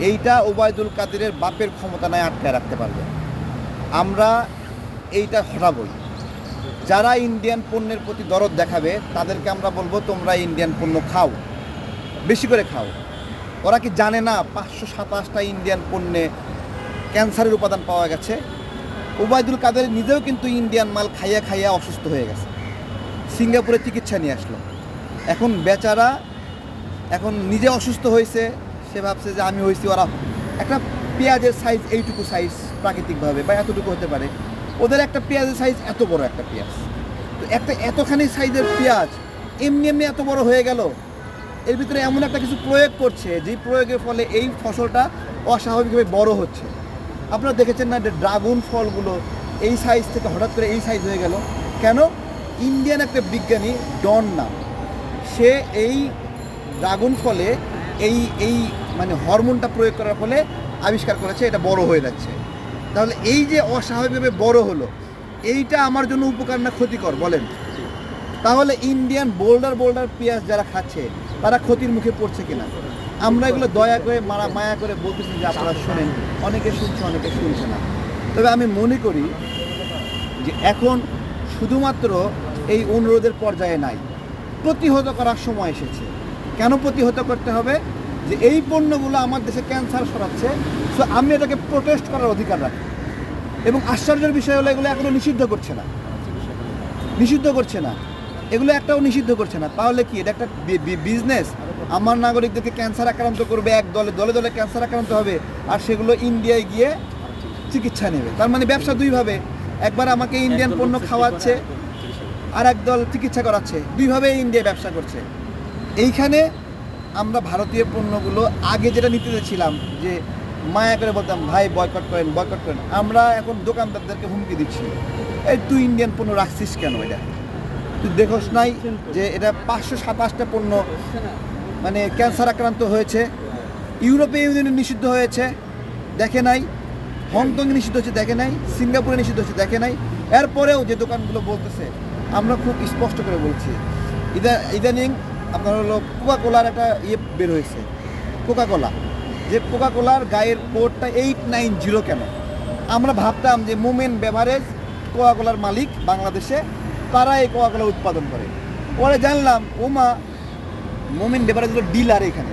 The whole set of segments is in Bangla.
এইটা ওবায়দুল কাদেরের বাপের ক্ষমতা নাই আটকায় রাখতে পারবে আমরা এইটা হটাবই। যারা ইন্ডিয়ান পণ্যের প্রতি দরদ দেখাবে, তাদেরকে আমরা বলব, তোমরা ইন্ডিয়ান পণ্য খাও। বেশি করে খাও। ওরা কি জানে না, পাঁচশো সাতাশটা ইন্ডিয়ান পণ্যে ক্যান্সারের উপাদান পাওয়া গেছে। ওবায়দুল কাদের নিজেও কিন্তু ইন্ডিয়ান মাল খাইয়া খাইয়া অসুস্থ হয়ে গেছে। সিঙ্গাপুরে চিকিৎসা নিয়ে আসলো। এখন বেচারা এখন নিজে অসুস্থ হয়েছে সে ভাবছে যে আমি হয়েছি ওরা একটা পেঁয়াজের সাইজ এইটুকু সাইজ প্রাকৃতিকভাবে বা এতটুকু হতে পারে। ওদের একটা পেঁয়াজের সাইজ এত বড় একটা পেঁয়াজ। তো একটা এতখানি সাইজের পেঁয়াজ এমনি এমনি এত বড় হয়ে গেল, এর ভিতরে এমন একটা কিছু প্রয়োগ করছে যেই প্রয়োগের ফলে এই ফসলটা অস্বাভাবিকভাবে বড় হচ্ছে। আপনারা দেখেছেন না যে ড্রাগন ফলগুলো এই সাইজ থেকে হঠাৎ করে এই সাইজ হয়ে গেল? কেন? ইন্ডিয়ান একটা বিজ্ঞানী ডন নাম। সে এই ড্রাগন ফলে এই এই মানে হরমোনটা প্রয়োগ করার ফলে আবিষ্কার করেছে, এটা বড় হয়ে যাচ্ছে। তাহলে এই যে অস্বাভাবিকভাবে বড় হলো, এইটা আমার জন্য উপকার না ক্ষতিকর? বলেন। তাহলে ইন্ডিয়ান বোল্ডার বোল্ডার পেঁয়াজ যারা খাচ্ছে, তারা ক্ষতির মুখে পড়ছে কিনা? আমরা এগুলো দয়া করে, মারা, মায়া করে বলতেছি যে আপনারা শোনেন, অনেকে শুনছে অনেকে শুনছে না। তবে আমি মনে করি যে এখন শুধুমাত্র এই অনুরোধের পর্যায়ে নাই, প্রতিহত করার সময় এসেছে। কেন প্রতিহত করতে হবে? যে এই পণ্যগুলো আমার দেশে ক্যান্সার সরাচ্ছে সো আমি এটাকে প্রোটেস্ট করার অধিকার রাখি। এবং আশ্চর্যের বিষয় হলো এগুলো এখনও নিষিদ্ধ করছে না। নিষিদ্ধ করছে না। এগুলো একটাও নিষিদ্ধ করছে না। তাহলে কি এটা একটা বিজনেস আমার নাগরিকদেরকে ক্যান্সার আক্রান্ত করবে এক দলে দলে দলে ক্যান্সার আক্রান্ত হবে আর সেগুলো ইন্ডিয়ায় গিয়ে চিকিৎসা নেবে। তার মানে ব্যবসা দুইভাবে। একবার আমাকে ইন্ডিয়ান পণ্য খাওয়াচ্ছে আর এক দল চিকিৎসা করাচ্ছে। দুইভাবে ইন্ডিয়া ব্যবসা করছে। এইখানে আমরা ভারতীয় পণ্যগুলো আগে যেটা নিতে ছিলাম যে মায়া করে বলতাম, ভাই বয়কট করেন বয়কট করেন। আমরা এখন দোকানদারদেরকে হুমকি দিচ্ছি। এই তুই ইন্ডিয়ান পণ্য রাখছিস কেন এটা? তুই দেখোস নাই যে এটা পাঁচশো সাতাশটা পণ্য মানে ক্যান্সার আক্রান্ত হয়েছে, ইউরোপীয় ইউনিয়নে নিষিদ্ধ হয়েছে, দেখে নাই, হংকংয়ে নিষিদ্ধ হচ্ছে দেখে নাই, সিঙ্গাপুরে নিষিদ্ধ হচ্ছে দেখে নাই। এরপরেও যে দোকানগুলো বলতেছে, আমরা খুব স্পষ্ট করে বলছি, ইদা ইদানিং আপনার হলো কোকা কোলার একটা ইয়ে বের হয়েছে কোকা কোলা যে কোকা কোলার গায়ের কোডটা এইট নাইন জিরো কেন? আমরা ভাবতাম যে মোমেন বেভারেজ কোকা কোলার মালিক বাংলাদেশে তারা এই কোকা কোলা উৎপাদন করে। পরে জানলাম, ওমা, মোমেন বেভারেজ হলো ডিলার এখানে।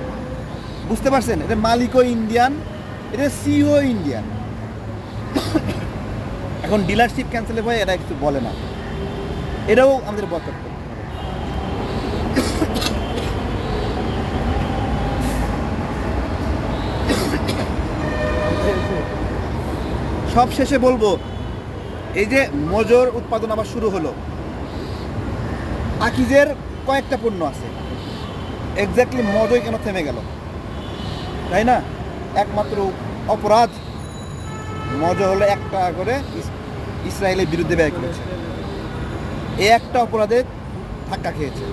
বুঝতে পারছেন? এটা মালিকও ইন্ডিয়ান এটা সিও ইন্ডিয়ান এখন ডিলারশিপ ক্যান্সেলের ভয় এরা কিছু বলে না। এটাও আমাদের বয়কট সব শেষে বলব, এই যে মজর উৎপাদন আবার শুরু হলো। আকিজের কয়েকটা পণ্য আছে। এক্স্যাক্টলি মজই কেন থেমে গেল? তাই না? একমাত্র অপরাধ মজ হলো একটা করে ইসরায়েলের বিরুদ্ধে ব্যয় করেছে। এই একটা অপরাধে ধাক্কা খেয়েছে।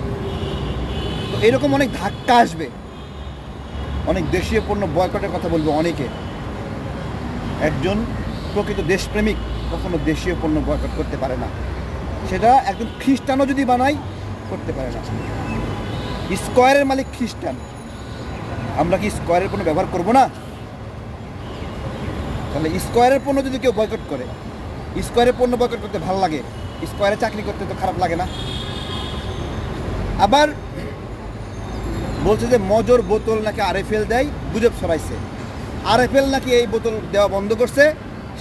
তো এরকম অনেক ধাক্কা আসবে। অনেক দেশীয় পণ্য বয়কটের কথা বলব অনেকে। একজন প্রকৃত দেশপ্রেমিক কখনো দেশীয় পণ্য বয়কট করতে পারে না। সেটা একজন খ্রিস্টানও যদি বানাই করতে পারে না। স্কোয়ারের মালিক খ্রিস্টান। আমরা কি স্কোয়ারের পণ্য ব্যবহার করব না? তাহলে স্কোয়ারের পণ্য যদি কেউ বয়কট করে, স্কোয়ারের পণ্য বয়কট করতে ভালো লাগে, স্কোয়ারে চাকরি করতে তো খারাপ লাগে না। আবার বলছে যে, মজর বোতল নাকি আরএফএল দেয়? গুজব ছড়াইছে। আরএফএল নাকি এই বোতল দেওয়া বন্ধ করছে?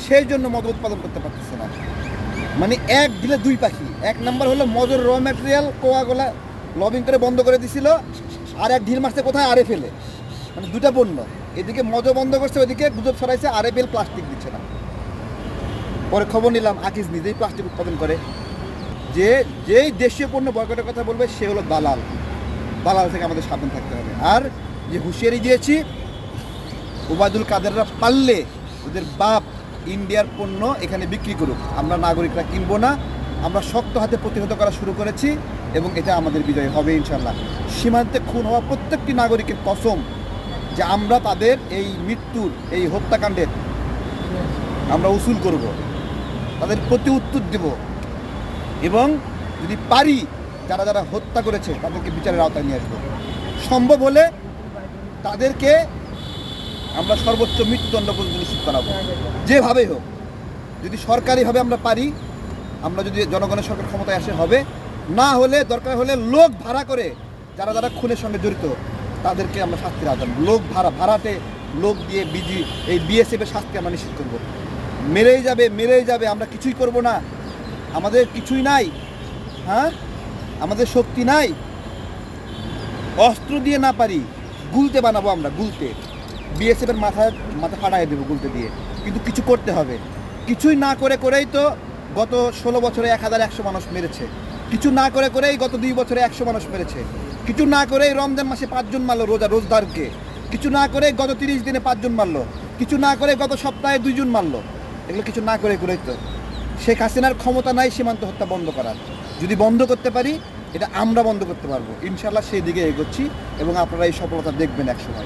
সেই জন্য মদ উৎপাদন করতে পারতেছে না। মানে এক দিলে দুই পাখি। এক নাম্বার হলো মজর র ম্যাটেরিয়াল কোয়াগোলা লবিং করে বন্ধ করে দিছিল, আর এক ঢিল মারছে কোথায়? আরে ফেলে। মানে দুটা পণ্য। এদিকে মজ বন্ধ করছে, ওইদিকে গুজব ছড়াইছে, আরে বেল প্লাস্টিক দিচ্ছে না। পরে খবর নিলাম, আকিজ নিজেই প্লাস্টিক উৎপাদন করে। যে, যেই দেশীয় পণ্য বয়কটের কথা বলবে, সে হলো দালাল। দালাল থেকে আমাদের সাবধান থাকতে হবে। আর যে হুঁশিয়ারি দিয়েছি, ওবায়দুল কাদেররা পারলে ওদের বাপ ইন্ডিয়ার পণ্য এখানে বিক্রি করুক। আমরা নাগরিকরা কিনবো না, আমরা শক্ত হাতে প্রতিহত করা শুরু করেছি এবং এটা আমাদের বিজয় হবে ইনশাল্লাহ সীমান্তে খুন হওয়া প্রত্যেকটি নাগরিকের কসম যে আমরা তাদের এই মৃত্যুর, এই হত্যাকাণ্ডের আমরা উসুল করব, তাদের প্রতি উত্তর দেব এবং যদি পারি যারা যারা হত্যা করেছে তাদেরকে বিচারের আওতায় নিয়ে আসব। সম্ভব হলে তাদেরকে আমরা সর্বোচ্চ মৃত্যুদণ্ড পর্যন্ত নিশ্চিত করাবো। যেভাবেই হোক, যদি সরকারিভাবে আমরা পারি, আমরা যদি জনগণের সরকার ক্ষমতায় আসে, হবে। না হলে, দরকার হলে লোক ভাড়া করে যারা যারা খুনের সঙ্গে জড়িত, তাদেরকে আমরা শাস্তির আদান লোক ভাড়া ভাড়াতে লোক দিয়ে বিজি, এই বিএসএফের শাস্তি আমরা নিশ্চিত করব। মেরেই যাবে মেরেই যাবে, আমরা কিছুই করব না। আমাদের কিছুই নাই। হ্যাঁ? আমাদের শক্তি নাই। অস্ত্র দিয়ে না পারি, গুলতে বানাবো আমরা, গুলতে। বিএসএফের মাথায় মাথা ফাটাই দেবো গুলতে দিয়ে। কিন্তু কিছু করতে হবে। কিছুই না করে করেই তো গত ষোলো বছরে এক হাজার একশো মানুষ মেরেছে। কিছু না করে করেই গত দুই বছরে একশো মানুষ মেরেছে। কিছু না করেই রমজান মাসে পাঁচজন মারলো রোজা, রোজদারকে। কিছু না করে গত তিরিশ দিনে পাঁচজন মারলো। কিছু না করে গত সপ্তাহে দুইজন মারলো। এগুলো কিছু না করে করেই তো। শেখ হাসিনার ক্ষমতা নাই সীমান্ত হত্যা বন্ধ করার। যদি বন্ধ করতে পারি, এটা আমরা বন্ধ করতে পারব। ইনশাল্লাহ সেই দিকে এগোচ্ছি এবং আপনারা এই সফলতা দেখবেন একসময়।